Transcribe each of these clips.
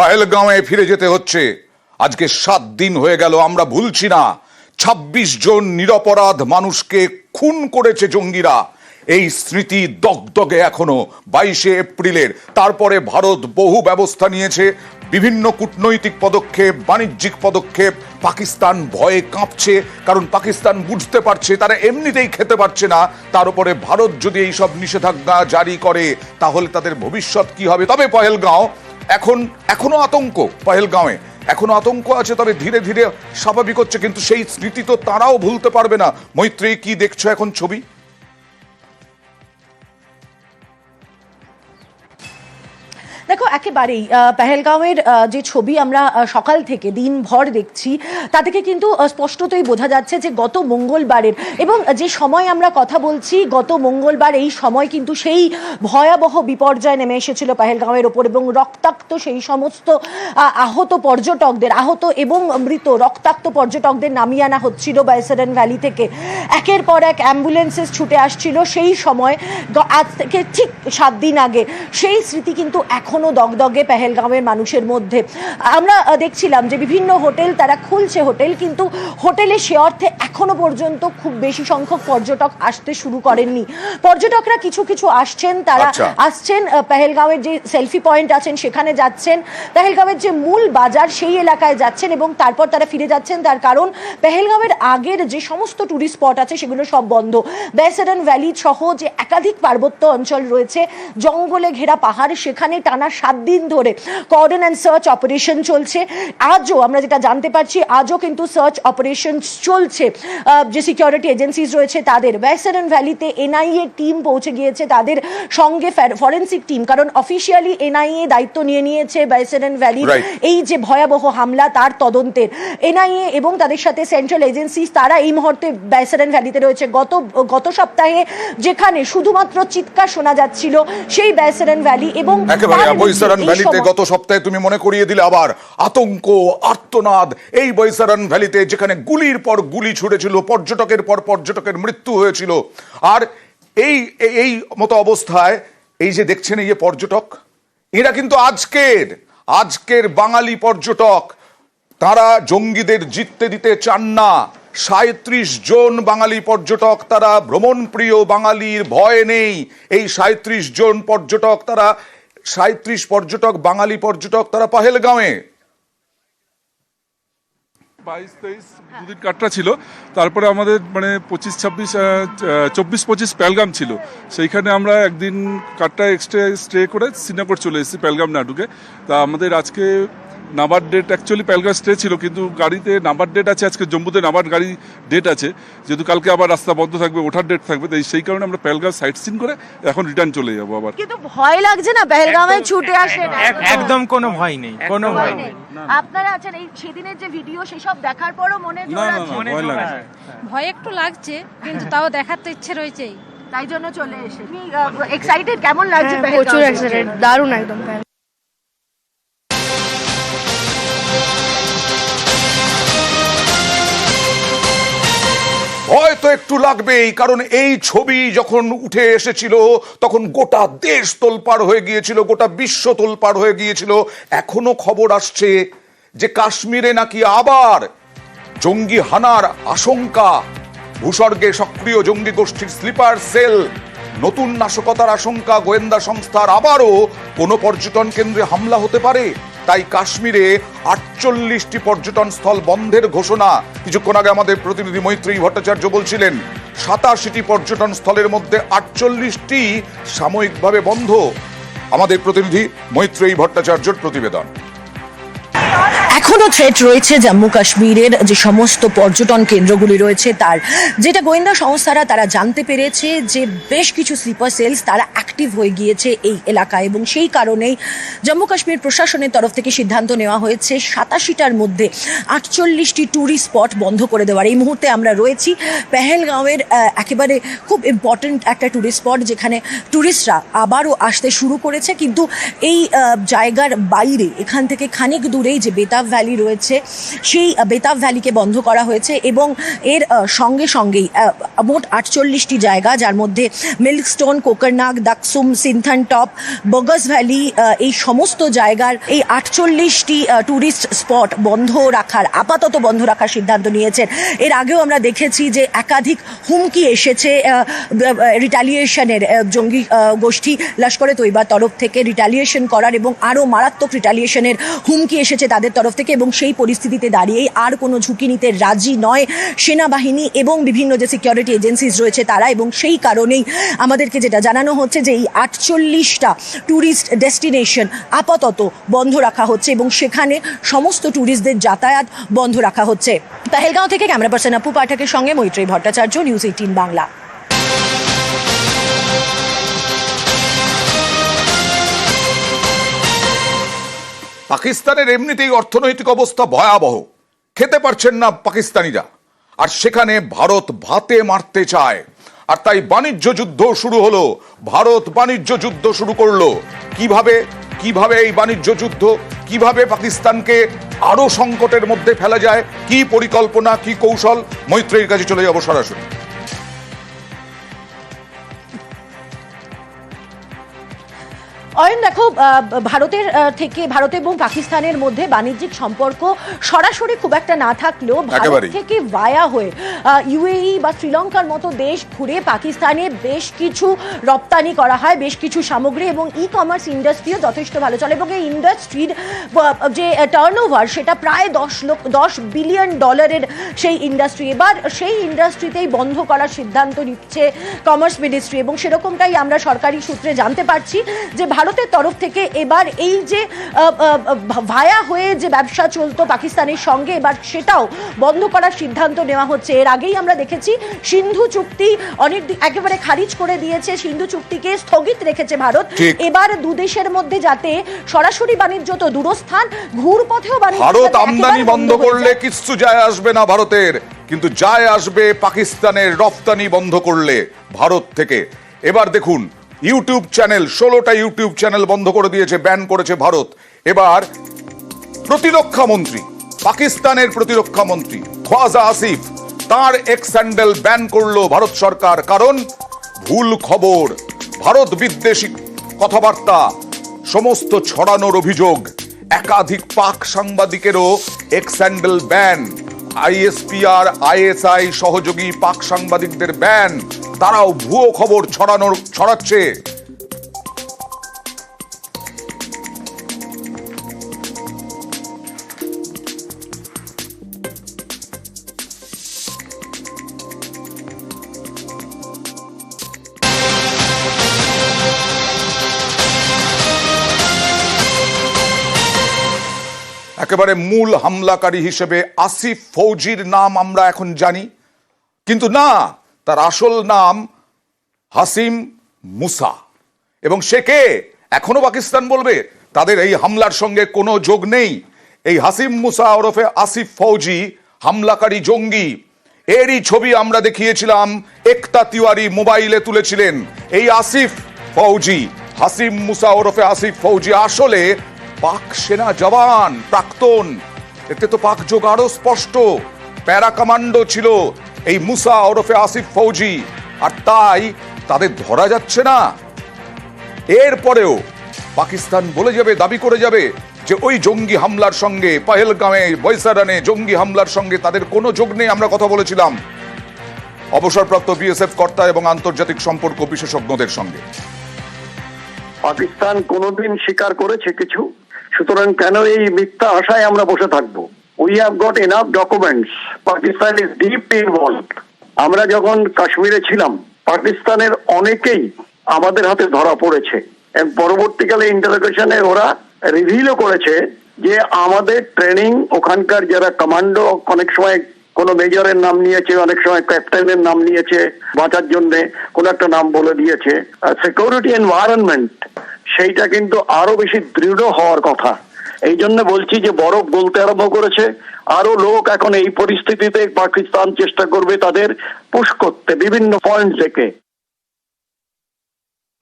পাহেলগাঁওয়ে ফিরে যেতে হচ্ছে। আজকে সাত দিন হয়ে গেল, আমরা ভুলছি না। ছাব্বিশ জন নিরপরাধ মানুষকে খুন করেছে জঙ্গিরা। এই স্মৃতি দগদগে এখনও, বাইশে এপ্রিলের। তারপরে ভারত বহু ব্যবস্থা নিয়েছে, বিভিন্ন কূটনৈতিক পদক্ষেপ, বাণিজ্যিক পদক্ষেপ। পাকিস্তান ভয়ে কাঁপছে, কারণ পাকিস্তান বুঝতে পারছে, তারা এমনিতেই খেতে পারছে না। তার উপরে ভারত যদি এইসব নিষেধাজ্ঞা জারি করে, তাহলে তাদের ভবিষ্যৎ কি হবে? তবে পহেলগাঁও এখন, এখনও আতঙ্ক পহেলগাঁওয়ে। এখনও আতঙ্ক আছে, তবে ধীরে ধীরে স্বাভাবিক হচ্ছে, কিন্তু সেই স্মৃতি তো তারাও ভুলতে পারবে না। মৈত্রী, কি দেখছ এখন ছবি? দেখো, একেবারেই পেহেলগাঁওয়ের যে ছবি আমরা সকাল থেকে দিনভর দেখছি, তা থেকে কিন্তু স্পষ্টতই বোঝা যাচ্ছে যে গত মঙ্গলবারের এবং যে সময় আমরা কথা বলছি, গত মঙ্গলবার এই সময় কিন্তু সেই ভয়াবহ বিপর্যয় নেমে এসেছিল পেহেলগাঁওয়ের ওপর এবং রক্তাক্ত সেই সমস্ত আহত পর্যটকদের, আহত এবং মৃত রক্তাক্ত পর্যটকদের নামিয়ে আনা হচ্ছিল বাইসারেন ভ্যালি থেকে। একের পর এক অ্যাম্বুলেন্সেস ছুটে আসছিল, সেই সময় আজ থেকে ঠিক সাত দিন আগে। সেই স্মৃতি কিন্তু এখনও দগদগে পেহেলগাঁওয়ের মানুষের মধ্যে। আমরা দেখছিলাম যে বিভিন্ন হোটেল তারা খুলছে। হোটেল কিন্তু হোটেলে সে অর্থে এখনও পর্যন্ত খুব বেশি সংখ্যক পর্যটক আসতে শুরু করেননি। পর্যটকরা কিছু কিছু আসছেন। তারা আচ্ছা। আসছেন পেহেলগাঁওয়ের যে সেলফি পয়েন্ট আছেন সেখানে যাচ্ছেন। পেহেলগাঁওয়ের যে মূল বাজার সেই এলাকায় যাচ্ছেন এবং তারপর তারা ফিরে যাচ্ছেন। তার কারণ পেহেলগাঁওয়ের আগের যে সমস্ত টুরিস্ট স্পট আছে সেগুলো সব বন্ধ। বেসারন ভ্যালি সহ যে একাধিক পার্বত্য অঞ্চল রয়েছে জঙ্গলে ঘেরা পাহাড় সেখানে টানা সাত দিন ধরে কর্ডন অ্যান্ড সার্চ অপারেশন চলছে। আজও আমরা যেটা জানতে পারছি আজও কিন্তু সার্চ অপারেশন চলছে। যে সিকিউরিটি এজেন্সিজ রয়েছে তাদের। বেসারন ভ্যালিতে এনআইএ টিম পৌঁছে গিয়েছে তাদের সঙ্গে ফরেন্সিক টিম কারণ অফিসিয়ালি এনআইএ দায়িত্ব নিয়ে নিয়েছে বেসারন ভ্যালির এই যে ভয়াবহ হামলা তার তদন্তের। এনআইএ এবং তাদের সাথে সেন্ট্রাল এজেন্সি তারা এই মুহূর্তে ব্যাসারেন ভ্যালিতে রয়েছে। গত গত সপ্তাহে যেখানে শুধুমাত্র চিৎকার শোনা যাচ্ছিল সেই ব্যাসারেন ভ্যালি এবং তার বৈসারান ভ্যালিতে গত সপ্তাহে তুমি মনে করিয়ে দিলে আবার আতঙ্ক আর্তনাদ। এই বৈসারান ভ্যালিতে যেখানে গুলির পর গুলি ছুড়েছিল পর্যটকের পর পর্যটকের মৃত্যু হয়েছিল। আর এই- এই মতো অবস্থায় এই যে দেখছেন এই যে পর্যটক এরা কিন্তু আজকের আজকের বাঙালি পর্যটক। তারা জঙ্গিদের জিততে দিতে চান না। সাঁত্রিশ জন বাঙালি পর্যটক তারা ভ্রমণপ্রিয় বাঙালির ভয় নেই। এই সাঁত্রিশ জন পর্যটক তারা সাঁত্রিশ পর্যটক, বাঙালি পর্যটক, তারা পাহেলগাঁওয়ে। বাইশ, তেইশ, দুদিন কাটটা ছিল। তারপরে আমাদের মানে পঁচিশ, ছাব্বিশ চব্বিশ, পঁচিশ প্যালগাম ছিল। সেইখানে আমরা একদিন কাটটা এক্সট্রা স্টে করে শ্রীনগর চলে এসেছি প্যালগাম না ঢুকে তা আমাদের আজকে number date actually Pahalgam stay ছিল কিন্তু গাড়িতে নাম্বার ডেট আছে আজকে জম্মুতে নাম্বার গাড়ি ডেট আছে। যেহেতু কালকে আবার রাস্তা বন্ধ থাকবে ওঠার ডেট থাকবে তাই সেই কারণে আমরা প্যালগাম সাইট সিন করে এখন রিটার্ন চলে যাব আবার। কিন্তু ভয় লাগছে না পেহেলগাঁওয়ে ছুটে আসে এক- একদম কোনো ভয় নেই কোনো ভয় নেই। আপনারা আছেন এই সেদিনের যে ভিডিও সেসব দেখার পরও মনে না না না ভয় লাগে ভয় একটু লাগছে কিন্তু তাও দেখার তো ইচ্ছে রয়েছেই। তাই জন্য চলে এসে এক্সাইটেড কেমন লাগছে হ্যাঁ, প্রচুর এক্সাইটেড দারুণ একদম। তো একটু লাগবেই, কারণ এই ছবি যখন উঠে এসেছিল, তখন গোটা দেশ তোলপাড় হয়ে গিয়েছিল, গোটা বিশ্ব তোলপাড় হয়ে গিয়েছিল। এখনও খবর আসছে যে কাশ্মীরে নাকি আবার জঙ্গি হানার আশঙ্কা। ভূস্বর্গে সক্রিয় জঙ্গি গোষ্ঠীর স্লিপার সেল, নতুন নাশকতার আশঙ্কা, গোয়েন্দা সংস্থার আবারও কোনো পর্যটন কেন্দ্রে হামলা হতে পারে? তাই কাশ্মীরে আটচল্লিশটি পর্যটন স্থল বন্ধের ঘোষণা। কিছুক্ষণ আগে আমাদের প্রতিনিধি মৈত্রী ভট্টাচার্য বলছিলেন, সাতাশিটি পর্যটন স্থলের মধ্যে আটচল্লিশটি সাময়িকভাবে বন্ধ। আমাদের প্রতিনিধি মৈত্রেয়ী ভট্টাচার্যর প্রতিবেদন। এখনও থ্রেট রয়েছে জম্মু কাশ্মীরের যে সমস্ত পর্যটন কেন্দ্রগুলি রয়েছে তার। যেটা গোয়েন্দা সংস্থারা তারা জানতে পেরেছে যে বেশ কিছু স্লিপার সেলস তারা অ্যাক্টিভ হয়ে গিয়েছে এই এলাকায় এবং সেই কারণেই জম্মু কাশ্মীর প্রশাসনের তরফ থেকে সিদ্ধান্ত নেওয়া হয়েছে সাতাশিটার মধ্যে আটচল্লিশটি ট্যুরিস্ট স্পট বন্ধ করে দেওয়ার। এই মুহূর্তে আমরা রয়েছি পেহেলগাঁওয়ের একেবারে খুব ইম্পর্ট্যান্ট একটা ট্যুরিস্ট স্পট যেখানে ট্যুরিস্টরা আবারও আসতে শুরু করেছে। কিন্তু এই জায়গার বাইরে, এখান থেকে খানিক দূরেই যে বেতাব ভ্যালি রয়েছে, সেই বেতাব ভ্যালিকে বন্ধ করা হয়েছে এবং এর সঙ্গে সঙ্গেই মোট আটচল্লিশটি জায়গা, যার মধ্যে মিল্কস্টোন কোকরনাগ দাকসুম সিনথান টপ বগস ভ্যালি এই সমস্ত জায়গার এই আটচল্লিশটি ট্যুরিস্ট স্পট বন্ধ রাখার, আপাতত বন্ধ রাখার সিদ্ধান্ত নিয়েছেন। এর আগেও আমরা দেখেছি যে একাধিক হুমকি এসেছে রিটালিয়েশনের জঙ্গি গোষ্ঠী লস্করে তৈবার তরফ থেকে রিটালিয়েশন করার এবং আরও মারাত্মক রিটালিয়েশনের হুমকি এসেছে তাদের তরফ থেকে এবং সেই পরিস্থিতিতে দাঁড়িয়েই আর কোনো ঝুঁকি নিতে রাজি নয় সেনাবাহিনী এবং বিভিন্ন যে সিকিউরিটি এজেন্সিস রয়েছে তারা এবং সেই কারণেই আমাদেরকে যেটা জানানো হচ্ছে যে এই আটচল্লিশটা ট্যুরিস্ট ডেস্টিনেশন আপাতত বন্ধ রাখা হচ্ছে এবং সেখানে সমস্ত ট্যুরিস্টদের যাতায়াত বন্ধ রাখা হচ্ছে। পেহেলগাঁও থেকে ক্যামেরা পার্সন আপু পাঠকের সঙ্গে মৈত্রী ভট্টাচার্য নিউজ এইটিন বাংলা। পাকিস্তানের এমনিতেই অর্থনৈতিক অবস্থা ভয়াবহ। খেতে পারছেন না পাকিস্তানিরা। আর সেখানে ভারত ভাতে মারতে চায়। আর তাই বাণিজ্য যুদ্ধ শুরু হলো। ভারত বাণিজ্য যুদ্ধ শুরু করল। কীভাবে? কীভাবে এই বাণিজ্য যুদ্ধ? কীভাবে পাকিস্তানকে আরও সংকটের মধ্যে ফেলা যায়? কি পরিকল্পনা, কি কৌশল? মৈত্রীর কাছে চলে যাব সরাসরি। অয়ন দেখো ভারতের থেকে ভারত এবং পাকিস্তানের মধ্যে বাণিজ্যিক সম্পর্ক সরাসরি খুব একটা না থাকলেও ভারত থেকে ভায়া হয়ে ইউএই বা শ্রীলঙ্কার মতো দেশ ঘুরে পাকিস্তানে বেশ কিছু রপ্তানি করা হয় বেশ কিছু সামগ্রী এবং ই কমার্স ইন্ডাস্ট্রিও যথেষ্ট ভালো চলে এবং এই ইন্ডাস্ট্রির যে টার্ন সেটা প্রায় দশ লক্ষ দশ বিলিয়ন ডলারের সেই ইন্ডাস্ট্রি এবার সেই ইন্ডাস্ট্রিতেই বন্ধ করার সিদ্ধান্ত নিচ্ছে কমার্স মিনিস্ট্রি এবং সেরকমটাই আমরা সরকারি সূত্রে জানতে পারছি যে ভারতের তরফ থেকে এবার এই যে ভায়া হয়ে যে ব্যবসা চলতো পাকিস্তানের সঙ্গে এবার সেটাও বন্ধ করার সিদ্ধান্ত নেওয়া হচ্ছে। এর আগেই আমরা দেখেছি সিন্ধু চুক্তি অনেক একেবারে খারিজ করে দিয়েছে সিন্ধু চুক্তিকে স্থগিত রেখেছে ভারত। এবার দু দেশের মধ্যে যাতে সরাসরি বাণিজ্য তো দূরস্থান ঘুরপথেও বাণিজ্য ভারত আমদানি বন্ধ করলে। কিচ্ছু যায় আসবে না ভারতের কিন্তু যায় আসবে পাকিস্তানের রপ্তানি বন্ধ করলে ভারত থেকে। এবার দেখুন ইউটিউব চ্যানেল, ষোলোটা ইউটিউব চ্যানেল বন্ধ করে দিয়েছে ব্যান করেছে ভারত। এবার প্রতিরক্ষা মন্ত্রী, পাকিস্তানের প্রতিরক্ষা মন্ত্রী খোয়াজা আসিফ, তার এক্স স্যান্ডেল ব্যান করল ভারত সরকার। কারণ ভুল খবর, ভারত বিদ্বেষী কথাবার্তা, সমস্ত ছড়ানোর অভিযোগ, একাধিক পাক সাংবাদিকেরও X handle ban ISPR, ISI সহযোগী পাক সাংবাদিকদের ব্যান তারাও ভুয়ো খবর ছড়ানোর, ছড়াচ্ছে। একেবারে মূল হামলাকারী হিসেবে আসিফ ফৌজির নাম আমরা এখন জানি। কিন্তু না তার আসল নাম হাসিম মুসা। এবং সে কে? এখনও পাকিস্তান বলবে, তাদের এই হামলার সঙ্গে কোনো যোগ নেই। এই হাসিম মুসা ওরফে আসিফ ফৌজি, হামলাকারী জঙ্গি, এরই ছবি আমরা দেখিয়েছিলাম, একতা তিওয়ারি মোবাইলে তুলেছিলেন। এই আসিফ ফৌজি, হাসিম মুসা ওরফে আসিফ ফৌজি আসলে পাক সেনা জওয়ান, প্রাক্তন। এতে তো পাক যোগ আরও স্পষ্ট। প্যারা কমান্ডো ছিল এই মুসা ওরফে আসিফ ফৌজি। আর তাই তাদের ধরা যাচ্ছে না। এরপরেও পাকিস্তান বলে যাবে, দাবি করে যাবে যে ওই জঙ্গি হামলার সঙ্গে, পাহেলগামে, বৈসারানে জঙ্গি হামলার সঙ্গে তাদের কোনো যোগ নেই আমরা কথা বলেছিলাম। অবসরপ্রাপ্ত বিএসএফ কর্তা এবং আন্তর্জাতিক সম্পর্ক বিশেষজ্ঞদের সঙ্গে। পাকিস্তান কোনোদিন স্বীকার করেছে কিছু? সুতরাং কেন এই মিথ্যা আশায় আমরা বসে থাকব? We have got enough documents Pakistan is deep involve আমরা যখন কাশ্মীরে ছিলাম, পাকিস্তানের অনেকেই আমাদের হাতে ধরা পড়েছে। এবং পরবর্তীকালে ইন্টারোগেশনে ওরা রিভিলও করেছে যে আমাদের ট্রেনিং ওখানকার যারা কমান্ডো অনেক সময় কোনো মেজরের নাম নিয়েছে, অনেক সময় ক্যাপ্টেনের নাম নিয়েছে বাঁচার জন্য, কোন একটা নাম বলে দিয়েছে। সিকিউরিটি এনভায়রনমেন্ট সেইটা কিন্তু আরও বেশি দৃঢ় হওয়ার কথা। এই জন্য বলছি যে বরফ গলতে আরম্ভ করেছে আরও লোক এখন এই পরিস্থিতিতে পাকিস্তান চেষ্টা করবে তাদের পুশ করতে, বিভিন্ন পয়েন্ট থেকে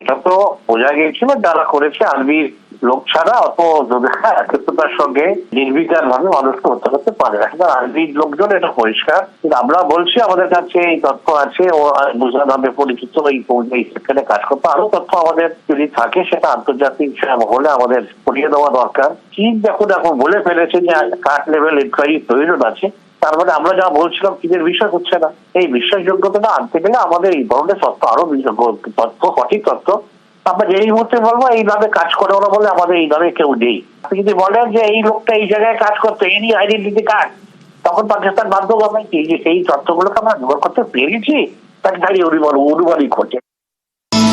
এটা তো বোঝা গিয়েছিল যারা করেছে, আর্মির লোক ছাড়া অত যোগ্যতার সঙ্গে নির্বিকার ভাবে মানুষকে হত্যা করতে পারে না। সুতরাং লোকজন এটা পরিষ্কার। কিন্তু আমরা বলছি, আমাদের কাছে এই তথ্য আছে, ও বুঝা নামে পরিচিত এই সেখানে কাজ করতে। আরও তথ্য আমাদের যদি থাকে, সেটা আন্তর্জাতিক হলে আমাদের পড়িয়ে দেওয়া দরকার। চীন যখন এখন বলে ফেলেছে যে কার্ড লেভেল ইনকোয়ারি প্রয়োজন আছে। তার মানে আমরা যা বলছিলাম চীনের বিশ্বাস হচ্ছে না? এই বিশ্বাসযোগ্যতাটা আনতে গেলে আমাদের এই ধরনের তথ্য আরও তথ্য, সঠিক তথ্য আমরা এই মুহূর্তে বলব, এইভাবে কাজ করে ওরা বলে আমাদের এইভাবে কেউ নেই। আপনি যদি বলেন যে এই লোকটা এই জায়গায় কাজ করতো, এই আইডেন্টিটি কার্ড তখন পাকিস্তান বাধ্য হবে কি? যে সেই তথ্যগুলোকে আমরা নির্ভর করতে পেরেছি তাকে দাঁড়িয়ে অনুমান অনুমানই করছে